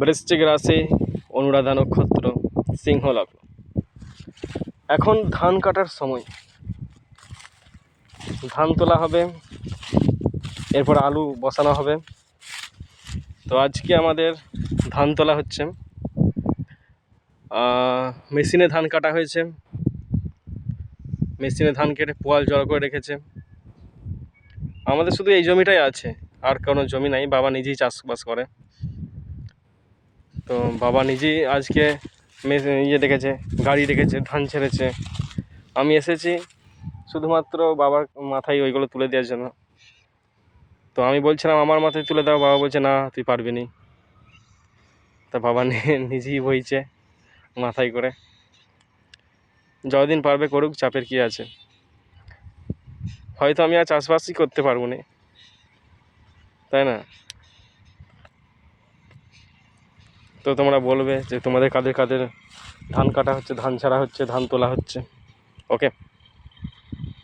বৃশ্চিক রাশি অনুরাধা নক্ষত্র সিংহ লগ্ন। এখন ধান কাটার সময়। ধান তোলা হবে, এরপর আলু বসানো হবে। তো আজকে আমাদের ধান তোলা হচ্ছে। মেশিনে ধান কাটা হয়েছে। মেশিনে ধান কেটে পোয়াল জড়ো করে রেখেছে। আমাদের শুধু এই জমিটাই আছে, আর কোনো জমি নাই, বাবা নিজেই চাষবাস করে। তো বাবা নিজেই আজকে ইয়ে রেখেছে গাড়ি রেখেছে ধান ছেড়েছে। আমি এসেছি শুধুমাত্র বাবার মাথায় ওইগুলো তুলে দেওয়ার জন্য। তো আমি বলছিলাম, আমার মাথায় তুলে দাও। বাবা বলছে, না, তুই পারবি নি। তা বাবা নিজেই বইছে মাথায় করে। যতদিন পারবে করুক, চাপের কি আছে? হয়তো আমি আর চাষবাসই করতে পারব না। তাই না? তো তোমরা বলবে যে তোমাদের কাদের কাদের ধান কাটা হচ্ছে, ধান ছাড়া হচ্ছে, ধান তোলা হচ্ছে। ওকে